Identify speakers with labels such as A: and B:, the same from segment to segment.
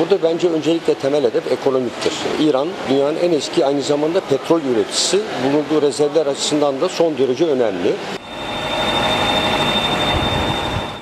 A: Burada bence öncelikle temel hedef ekonomiktir. İran dünyanın en eski aynı zamanda petrol üreticisi. Bulunduğu rezervler açısından da son derece önemli.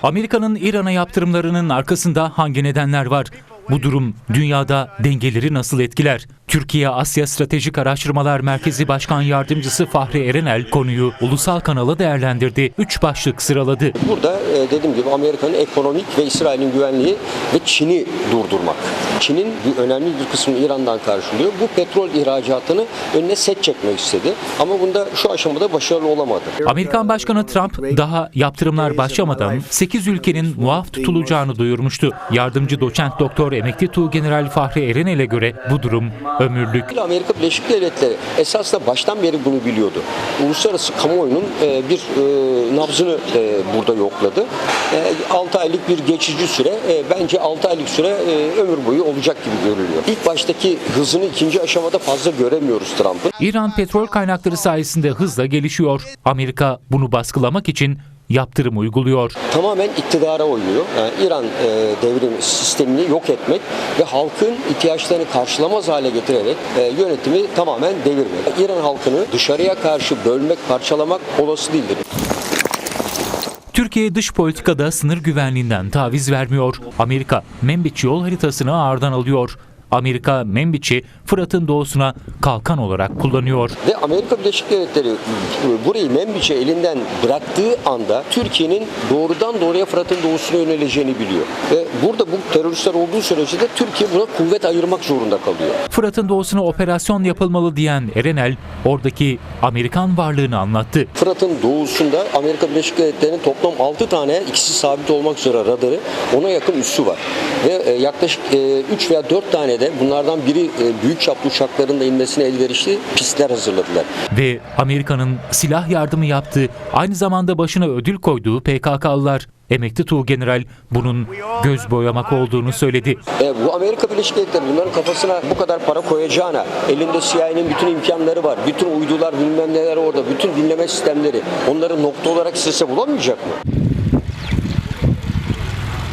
B: Amerika'nın İran'a yaptırımlarının arkasında hangi nedenler var? Bu durum dünyada dengeleri nasıl etkiler? Türkiye Asya Stratejik Araştırmalar Merkezi Başkan Yardımcısı Fahri Erenel konuyu ulusal kanala değerlendirdi. Üç başlık sıraladı.
A: Burada e, dediğim gibi Amerika'nın ekonomik ve İsrail'in güvenliği ve Çin'i durdurmak. Çin'in bir önemli bir kısmını İran'dan karşılıyor. Bu petrol ihracatını önüne set çekmek istedi. Ama bunda şu aşamada başarılı olamadı.
B: Amerikan Başkanı Trump daha yaptırımlar başlamadan 8 ülkenin muaf tutulacağını duyurmuştu. Yardımcı doçent doktor emekli Tuğgeneral Fahri Erenel'e göre bu durum ömürlük.
A: Amerika Birleşik Devletleri esasında baştan beri bunu biliyordu. Uluslararası kamuoyunun e, bir e, nabzını e, burada yokladı. 6 aylık bir geçici süre, bence 6 aylık süre ömür boyu olacak gibi görülüyor. İlk baştaki hızını ikinci aşamada fazla göremiyoruz Trump'ın.
B: İran petrol kaynakları sayesinde hızla gelişiyor. Amerika bunu baskılamak için yaptırım uyguluyor.
A: Tamamen iktidara oynuyor. Yani İran e, devrim sistemini yok etmek ve halkın ihtiyaçlarını karşılamaz hale getirerek e, yönetimi tamamen devirmek. İran halkını dışarıya karşı bölmek, parçalamak olası değildir.
B: Türkiye dış politikada sınır güvenliğinden taviz vermiyor. Amerika Membiç yol haritasını ağırdan alıyor. Amerika Membiç'i Fırat'ın doğusuna kalkan olarak kullanıyor.
A: Ve Amerika Birleşik Devletleri burayı Membiç'e elinden bıraktığı anda Türkiye'nin doğrudan doğruya Fırat'ın doğusuna yöneleceğini biliyor. Ve burada bu teröristler olduğu sürece de Türkiye buna kuvvet ayırmak zorunda kalıyor.
B: Fırat'ın doğusuna operasyon yapılmalı diyen Erenel oradaki Amerikan varlığını anlattı.
A: Fırat'ın doğusunda Amerika Birleşik Devletleri'nin toplam 6 tane ikisi sabit olmak üzere radarı ona yakın üssü var. Ve e, yaklaşık 3 veya 4 tane de bunlardan biri e, büyük çaplı uçakların da inmesine elverişli pistler hazırladılar.
B: Ve Amerika'nın silah yardımı yaptığı, aynı zamanda başına ödül koyduğu PKK'lılar. Emekli Tuğgeneral bunun göz boyamak olduğunu söyledi.
A: E, bu Amerika Birleşik Devletleri bunların kafasına bu kadar para koyacağına, elinde CIA'nin bütün imkanları var, bütün uydular bilmem neler orada, bütün dinleme sistemleri, onları nokta olarak istese bulamayacak mı?